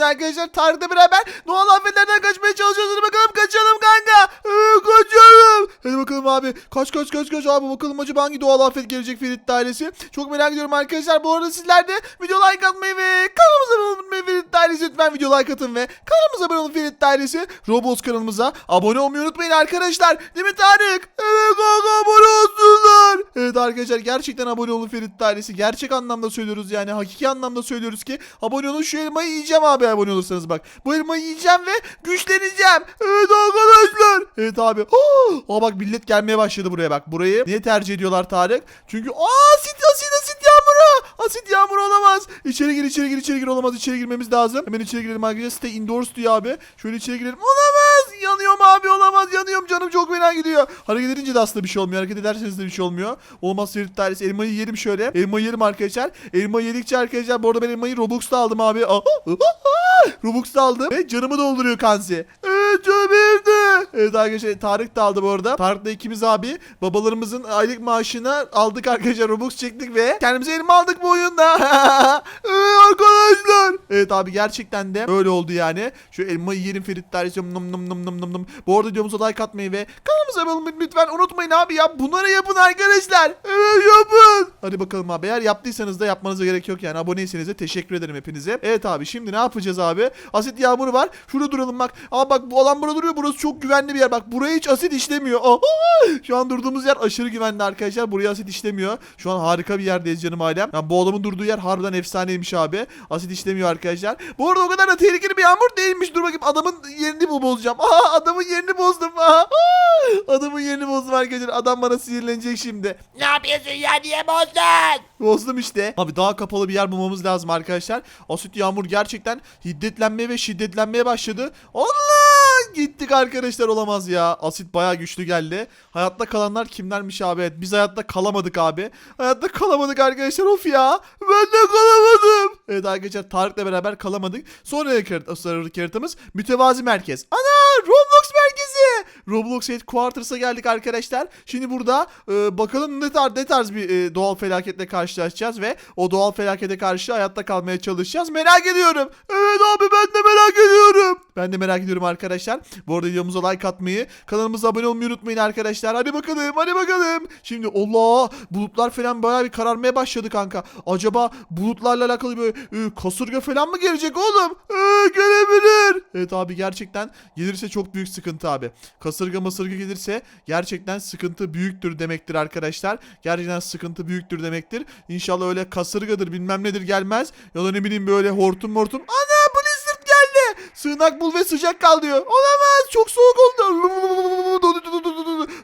bugün arkadaşlar Tarık'la beraber Kaç kaç kaç kaç abi. Bakalım acaba hangi doğal afet gelecek Ferit ailesi. Çok merak ediyorum arkadaşlar. Bu arada sizler de video like atmayı ve kanalımıza abone olmayı Ferit ailesi. Lütfen video like atın ve kanalımıza abone olun Ferit ailesi. Roblox kanalımıza abone olmayı unutmayın arkadaşlar. Değil mi Tarık? Evet kanka abone olsunlar. Evet arkadaşlar gerçekten abone olun Ferit ailesi. Gerçek anlamda söylüyoruz yani. Hakiki anlamda söylüyoruz ki abone olun şu elmayı yiyeceğim abi abone olursanız bak. Bu elmayı yiyeceğim ve güçleneceğim. Evet arkadaşlar. Evet abi. Aa bak millet gelmeye başladı buraya bak. Burayı niye tercih ediyorlar Tarık? Çünkü aa asit asit asit yağmuru. Asit yağmuru olamaz. İçeri gir içeri gir içeri gir olamaz. İçeri girmemiz lazım. Hemen içeri girelim arkadaşlar. Stay indoors diyor abi. Şöyle içeri girelim. Olamaz. Yanıyorum abi olamaz. Yanıyorum canım çok fena gidiyor. Hareket edince de aslında bir şey olmuyor. Hareket ederseniz de bir şey olmuyor. Olmaz Ferit Dairesi. Elmayı yerim şöyle. Elmayı yerim arkadaşlar. Elma yedikçe arkadaşlar. Bu arada ben elmayı Robux'ta aldım abi. Robux'ta aldım. Ve canımı dolduruyor Kansi. Evet canım evde. Evet arkadaşlar Tarık da aldı bu arada. Tarık'la ikimiz abi babalarımızın aylık maaşını aldık arkadaşlar. Robux çektik ve kendimize elma aldık bu oyunda. evet arkadaşlar. Evet abi gerçekten de öyle oldu yani. Şu elmayı yerim Ferit Dairesi. Nım nım nım nım nım nım. Bu arada videomuza like atmayı ve kanalımıza abone olmayı lütfen unutmayın abi ya. Bunları yapın arkadaşlar. Evet yapın. Hadi bakalım abi. Eğer yaptıysanız da yapmanıza gerek yok yani. Aboneyseniz de teşekkür ederim hepinize. Evet abi şimdi ne yapacağız abi? Asit yağmuru var. Şurada duralım bak. Aa bak bu alan burada duruyor. Burası çok güvenli bir yer. Bak buraya hiç asit işlemiyor. Aa, şu an durduğumuz yer aşırı güvenli arkadaşlar. Buraya asit işlemiyor. Şu an harika bir yerdeyiz canım ailem. Yani bu adamın durduğu yer harbiden efsaneymiş abi. Asit işlemiyor arkadaşlar. Bu arada o kadar da tehlikeli bir yağmur değilmiş. Dur bakayım adamın yerini bu bozacağım. Aa adamın yerini bozdum. Aa, adamın yerini bozdum arkadaşlar. Adam bana sinirlenecek şimdi. Ne yapıyorsun ya niye bozdun? Bozdum işte. Abi daha kapalı bir yer bulmamız lazım arkadaşlar. Asit yağmur gerçekten hiddetlenmeye ve şiddetlenmeye başladı. Allah! Gittik arkadaşlar olamaz ya. Asit bayağı güçlü geldi. Hayatta kalanlar kimlermiş abi? Evet biz hayatta kalamadık abi. Hayatta kalamadık arkadaşlar of ya. Ben de kalamadım. Evet arkadaşlar Tarık'la beraber kalamadık. Sonraki haritamız mütevazi merkez. Ana Roblox merkezi. Roblox Headquarters'a geldik arkadaşlar. Şimdi burada e, bakalım ne tarz, ne tarz bir e, doğal felaketle karşılaşacağız ve o doğal felakete karşı hayatta kalmaya çalışacağız. Merak ediyorum. Evet abi ben de merak ediyorum. Ben de merak ediyorum arkadaşlar. Bu arada videomuza like atmayı, kanalımıza abone olmayı unutmayın arkadaşlar. Hadi bakalım, hadi bakalım. Şimdi Allah bulutlar falan bayağı bir kararmaya başladı kanka. Acaba bulutlarla alakalı böyle e, kasırga falan mı gelecek oğlum? E, gelebilir. Evet abi gerçekten gelirse çok büyük sıkıntı abi. Kasırga masırga gelirse gerçekten sıkıntı büyüktür demektir arkadaşlar. Gerçekten sıkıntı büyüktür demektir. İnşallah öyle kasırgadır bilmem nedir gelmez. Ya da ne bileyim böyle hortum mortum. Ana. Sığınak bul ve sıcak kal diyor. Olamaz çok soğuk oldu.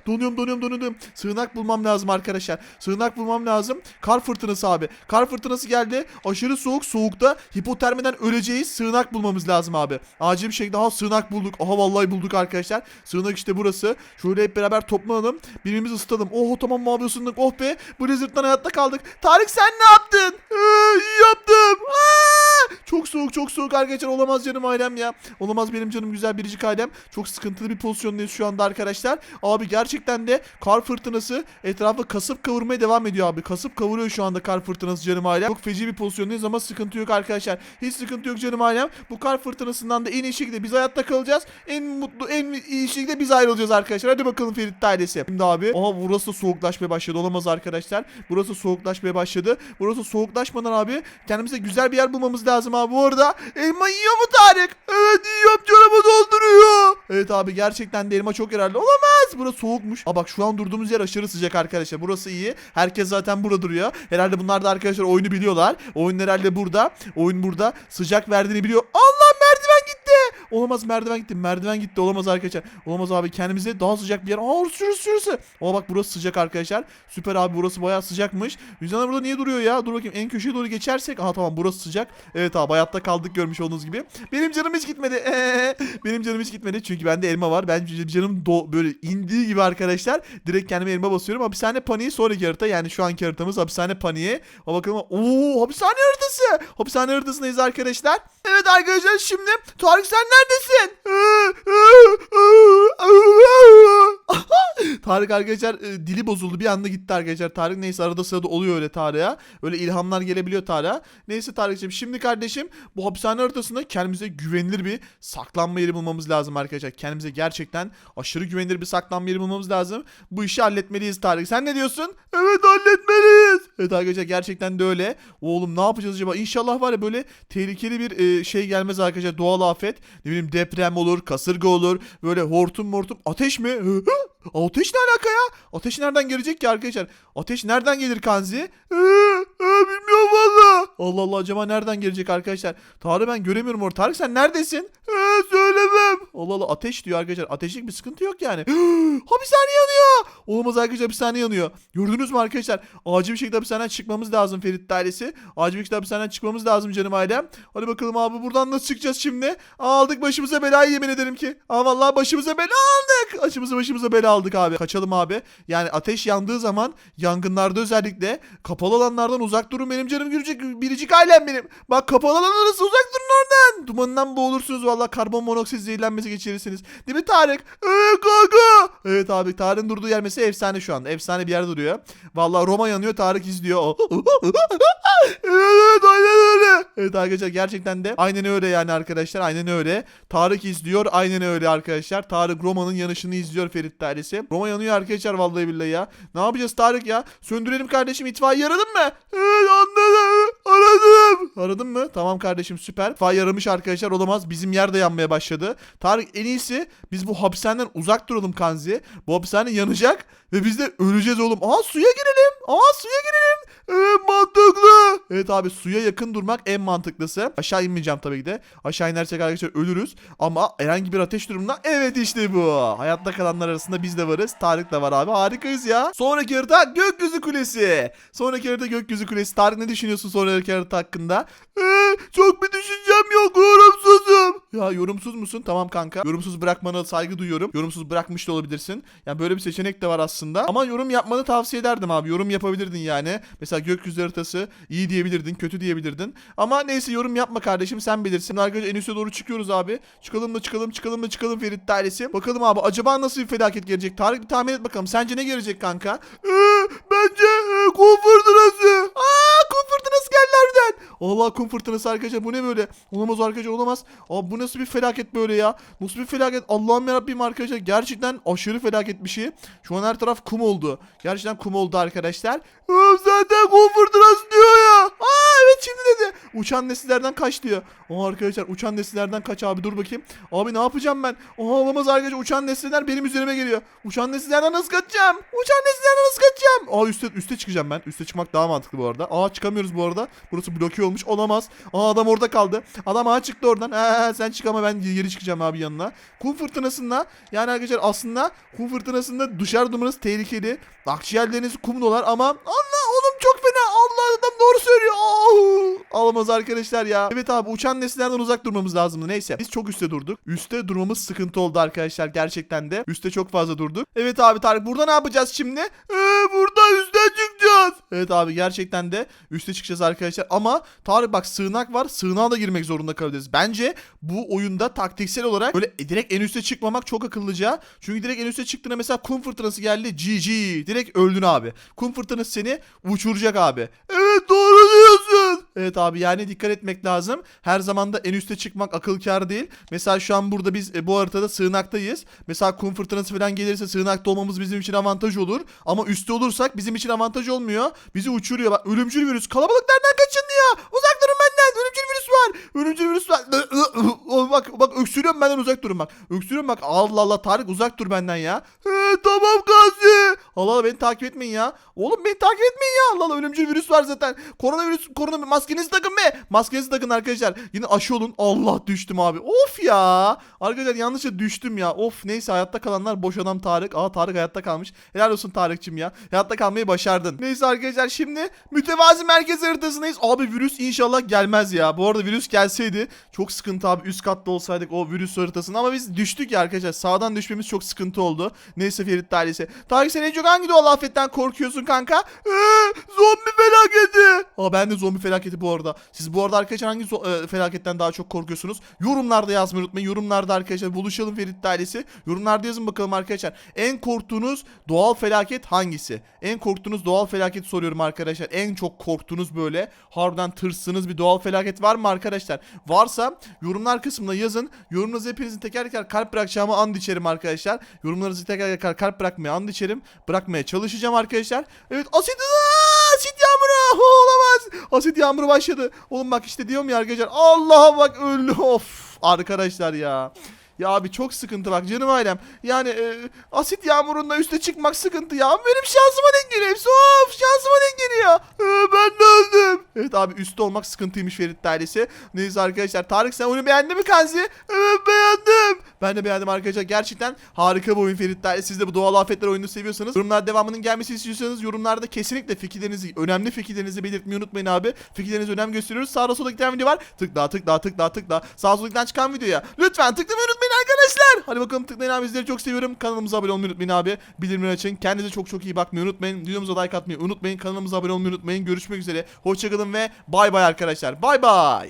Donuyorum donuyorum donuyorum. Sığınak bulmam lazım arkadaşlar. Sığınak bulmam lazım. Kar fırtınası abi. Kar fırtınası geldi. Aşırı soğuk. Soğukta hipotermiden öleceğiz. Sığınak bulmamız lazım abi. Acil bir şekilde ha sığınak bulduk. Aha vallahi bulduk arkadaşlar. Sığınak işte burası. Şöyle hep beraber toplanalım. Birbirimizi ısıtalım. Oh tamam mavi ısındık. Oh be. Blizzard'dan hayatta kaldık. Tarık sen ne yaptın? Ee, yaptım. Aa! Çok soğuk çok soğuk arkadaşlar. Olamaz canım ailem ya. Olamaz benim canım güzel biricik ailem. Çok sıkıntılı bir pozisyondayız şu anda arkadaşlar. Abi gerçekten de kar fırtınası etrafı kasıp kavurmaya devam ediyor abi. Kasıp kavuruyor şu anda kar fırtınası canım ailem. Çok feci bir pozisyondayız ama sıkıntı yok arkadaşlar. Hiç sıkıntı yok canım ailem. Bu kar fırtınasından da en iyi şekilde biz hayatta kalacağız. En mutlu en iyi şekilde biz ayrılacağız arkadaşlar. Hadi bakalım Ferit ailesi. Şimdi abi. Aha burası da soğuklaşmaya başladı. Olamaz arkadaşlar. Burası soğuklaşmaya başladı. Burası soğuklaşmadan abi kendimize güzel bir yer bulmamız lazım abi. Bu arada elma yiyor mu Tarık? Evet yiyorum canımı dolduruyor. Evet abi gerçekten de elma çok yararlı. Olamaz. Burası soğukmuş. Aa bak şu an durduğumuz yer aşırı sıcak arkadaşlar. Burası iyi. Herkes zaten burada duruyor. Herhalde bunlar da arkadaşlar oyunu biliyorlar. Oyun herhalde burada. Oyun burada. Sıcak verdiğini biliyor. Allah merdiven gitti. Olamaz merdiven gitti. Merdiven gitti. Olamaz arkadaşlar. Olamaz abi. Kendimize daha sıcak bir yer. Aa şurası şurası. Aa bak burası sıcak arkadaşlar. Süper abi burası bayağı sıcakmış. Yüzden burada niye duruyor ya? Dur bakayım en köşeye doğru geçersek. Aha tamam burası sıcak. Evet abi hayatta kaldık görmüş olduğunuz gibi. Benim canım hiç gitmedi. Ee, benim canım hiç gitmedi. Çünkü bende elma var. Ben canım do böyle indiği gibi arkadaşlar. Direkt kendime elma basıyorum. Hapishane paniği sonraki harita. Yani şu anki haritamız hapishane paniği. Ama bakalım. Oo hapishane haritası. Hapishane haritasındayız arkadaşlar. Evet arkadaşlar şimdi Tarık sen neredesin? Tarık arkadaşlar e, dili bozuldu. Bir anda gitti arkadaşlar. Tarık neyse arada sırada oluyor öyle Tarık'a. Öyle ilhamlar gelebiliyor Tarık'a. Neyse Tarık'cığım şimdi kardeşim bu hapishane haritasında kendimize güvenilir bir saklanma yeri bulmamız lazım arkadaşlar. Kendimize gerçekten aşırı güvenilir bir saklanma yeri bulmamız lazım. Bu işi halletmeliyiz Tarık. Sen ne diyorsun? Evet halletmeliyiz. Evet arkadaşlar gerçekten de öyle. Oğlum ne yapacağız acaba? İnşallah var ya böyle tehlikeli bir e, şey gelmez arkadaşlar. Doğal afet. Ne bileyim deprem olur, kasırga olur. Böyle hortum mortum. Ateş mi? Ateş ne alaka ya? Ateş nereden gelecek ki arkadaşlar? Ateş nereden gelir Kanzi? Ee, bilmiyorum valla. Allah Allah acaba nereden gelecek arkadaşlar? Tarık ben göremiyorum orada. Tarık sen neredesin? Ee, söylemem. Allah Allah ateş diyor arkadaşlar. Ateşlik bir sıkıntı yok yani. hapishane yanıyor. Olamaz arkadaşlar hapishane yanıyor. Gördünüz mü arkadaşlar? Acil bir şekilde hapishaneden çıkmamız lazım Ferit ailesi. Acil bir şekilde hapishaneden çıkmamız lazım canım ailem. Hadi bakalım abi buradan nasıl çıkacağız şimdi? Aldık başımıza belayı yemin ederim ki. Aa vallahi başımıza bela aldık. Başımıza başımıza bela aldık abi. Kaçalım abi. Yani ateş yandığı zaman yangınlarda özellikle kapalı alanlardan uzak durun benim canım görecek biricik ailem benim. Bak kapalı alan arası uzak durun oradan. Dumanından boğulursunuz vallahi karbon monoksit zehirlenmesi geçirirsiniz. Değil mi Tarık? Evet kanka. Evet abi Tarık'ın durduğu yer mesela efsane şu anda. Efsane bir yer duruyor. Vallahi Roma yanıyor Tarık izliyor. evet aynen öyle. Evet arkadaşlar gerçekten de aynen öyle yani arkadaşlar aynen öyle. Tarık izliyor aynen öyle arkadaşlar. Tarık Roma'nın yanışını izliyor Ferit ailesi. Roma yanıyor arkadaşlar vallahi billahi ya. Ne yapacağız Tarık ya? Söndürelim kardeşim itfaiye aradın mı? Evet anladım. Aradım. Aradın mı? Tamam kardeşim süper. İtfaiye aramış arkadaşlar olamaz. Bizim yer de yanmaya başladı. Tarık en iyisi biz bu hapishaneden uzak duralım Kanzi. Bu hapishane yanacak ve biz de öleceğiz oğlum. Aa suya girelim. Aa suya girelim. Evet mantıklı. Evet abi suya yakın durmak en mantıklısı. Aşağı inmeyeceğim tabii ki de. Aşağı inersek arkadaşlar ölürüz. Ama herhangi bir ateş durumunda evet işte bu. Hayatta kalanlar arasında biz de varız. Tarık da var abi. Harikayız ya. Sonraki harita gökyüzü kulesi. Sonraki harita gökyüzü kulesi. Tarık ne düşünüyorsun sonraki harita hakkında? Ee, çok bir düşüncem yok. Yorumsuzum. Ya yorumsuz musun? Tamam kanka. Yorumsuz bırakmana saygı duyuyorum. Yorumsuz bırakmış da olabilirsin. Yani böyle bir seçenek de var aslında. Ama yorum yapmanı tavsiye ederdim abi. Yorum yapabilirdin yani. Mesela gökyüzü haritası iyi diyebilirdin, kötü diyebilirdin. Ama neyse yorum yapma kardeşim sen bilirsin. Arkadaşlar en üste doğru çıkıyoruz abi. Çıkalım da çıkalım, çıkalım da çıkalım Ferit dairesi. Bakalım abi acaba nasıl bir felaket gelecek? Tarık bir tahmin et bakalım. Sence ne gelecek kanka? Ee, bence e, kum fırtınası. Aa harbiden. Allah kum fırtınası arkadaşlar bu ne böyle? Olamaz arkadaşlar olamaz. Abi bu nasıl bir felaket böyle ya? Nasıl bir felaket? Allah'ım yarabbim arkadaşlar. Gerçekten aşırı felaket bir şey. Şu an her taraf kum oldu. Gerçekten kum oldu arkadaşlar. Oğlum zaten kum fırtınası diyor ya. Aa evet şimdi dedi. Uçan nesillerden kaç diyor. Aa arkadaşlar uçan nesillerden kaç abi dur bakayım. Abi ne yapacağım ben? Aa olamaz arkadaşlar uçan nesiller benim üzerime geliyor. Uçan nesillerden nasıl kaçacağım? Uçan nesillerden nasıl kaçacağım? Aa üste, üste çıkacağım ben. Üste çıkmak daha mantıklı bu arada. Aa çıkamıyoruz bu arada. Burası bloke olmuş. Olamaz. Aa adam orada kaldı. Adam ağa çıktı oradan. Ee, sen çık ama ben geri çıkacağım abi yanına. Kum fırtınasında yani arkadaşlar aslında kum fırtınasında dışarı durmanız tehlikeli. Akciğerleriniz kum dolar ama Allah oğlum çok fena. Allah adam doğru söylüyor. Aa, Alamaz arkadaşlar ya. Evet abi uçan nesillerden uzak durmamız lazımdı. Neyse biz çok üstte durduk. Üste durmamız sıkıntı oldu arkadaşlar gerçekten de. Üste çok fazla durduk. Evet abi Tarık burada ne yapacağız şimdi? Ee, burada çıkacağız. Evet abi gerçekten de üste çıkacağız arkadaşlar. Ama Tarık bak sığınak var. Sığınağa da girmek zorunda kalacağız. Bence bu oyunda taktiksel olarak böyle direkt en üste çıkmamak çok akıllıca. Çünkü direkt en üste çıktığında mesela kum fırtınası geldi. GG. Direkt öldün abi. Kum fırtınası seni uçuracak abi. Evet doğru diyorsun. Evet abi yani dikkat etmek lazım. Her zaman da en üste çıkmak akıl kâr değil. Mesela şu an burada biz e, bu haritada sığınaktayız. Mesela kum fırtınası falan gelirse sığınakta olmamız bizim için avantaj olur. Ama üstte olursak bizim için avantaj olmuyor. Bizi uçuruyor. Bak ölümcül virüs. Kalabalıklardan kaçın diyor. Uzak durun benden. Ölümcül virüs var. Ölümcül virüs var. Bak bak öksürüyorum benden uzak durun bak. Öksürüyorum bak. Allah Allah Tarık uzak dur benden ya. He, tamam Gazi. Allah Allah beni takip etmeyin ya. Oğlum beni takip etmeyin ya. Allah Allah ölümcül virüs var zaten. Koronavirüs korona maskenizi takın be. Maskenizi takın arkadaşlar. Yine aşı olun. Allah düştüm abi. Of ya. Arkadaşlar yanlışlıkla düştüm ya. Of neyse hayatta kalanlar boş adam Tarık. Aa Tarık hayatta kalmış. Helal olsun Tarık'cığım ya. Hayatta kalmayı başardın. Neyse arkadaşlar şimdi mütevazi merkez haritasındayız. Abi virüs inşallah gelmez ya. Bu arada virüs gelseydi çok sıkıntı abi. Üst katta olsaydık o virüs haritasında ama biz düştük ya arkadaşlar. Sağdan düşmemiz çok sıkıntı oldu. Neyse Ferit ailesi. Tarık sen en çok hangi doğal afetten korkuyorsun kanka? Ee, zombi felaketi. Aa ben de zombi felaketi bu arada. Siz bu arada arkadaşlar hangi e, felaketten daha çok korkuyorsunuz? Yorumlarda yazmayı unutmayın. Yorumlarda arkadaşlar buluşalım Ferit ailesi. Yorumlarda yazın bakalım arkadaşlar. En korktuğunuz doğal felaket hangisi? En korktuğunuz doğal felaket soruyorum arkadaşlar. En çok korktuğunuz böyle harbiden tırsınız bir doğal felaket var mı arkadaşlar? Varsa yorumlar kısmına yazın. Yorumlarınızı hepinizin teker teker kalp bırakacağımı and içerim arkadaşlar. Yorumlarınızı teker teker kalp bırakmaya and içerim. Bırakmaya çalışacağım arkadaşlar. Evet asit asit yağmuru olamaz. Asit yağmuru başladı. Oğlum bak işte diyorum ya arkadaşlar. Allah'a bak öldü. Of arkadaşlar ya. Ya abi çok sıkıntı bak canım ailem. Yani e, asit yağmurunda üste çıkmak sıkıntı ya. Benim şansıma denk geliyor hepsi. Of şansıma denk geliyor. E, ben de öldüm. Evet abi üstte olmak sıkıntıymış Ferit ailesi. Neyse arkadaşlar. Tarık sen oyunu beğendin mi Kanzi? Evet beğendim. Ben de beğendim arkadaşlar. Gerçekten harika bir oyun Ferit ailesi. Siz de bu doğal afetler oyununu seviyorsanız yorumlar devamının gelmesini istiyorsanız yorumlarda kesinlikle fikirlerinizi, önemli fikirlerinizi belirtmeyi unutmayın abi. Fikirlerinize önem gösteriyoruz. Sağda solda giden video var. Tıkla tıkla tıkla tıkla. Sağ solda çıkan videoya. Lütfen tıklamayı unutmayın arkadaşlar. Hadi bakalım tıklayın abi. Sizleri çok seviyorum. Kanalımıza abone olmayı unutmayın abi. Bildirimleri açın. Kendinize çok çok iyi bakmayı unutmayın. Videomuza like atmayı unutmayın. Kanalımıza abone olmayı unutmayın. Görüşmek üzere. Hoşçakalın ve bay bay arkadaşlar. Bay bay.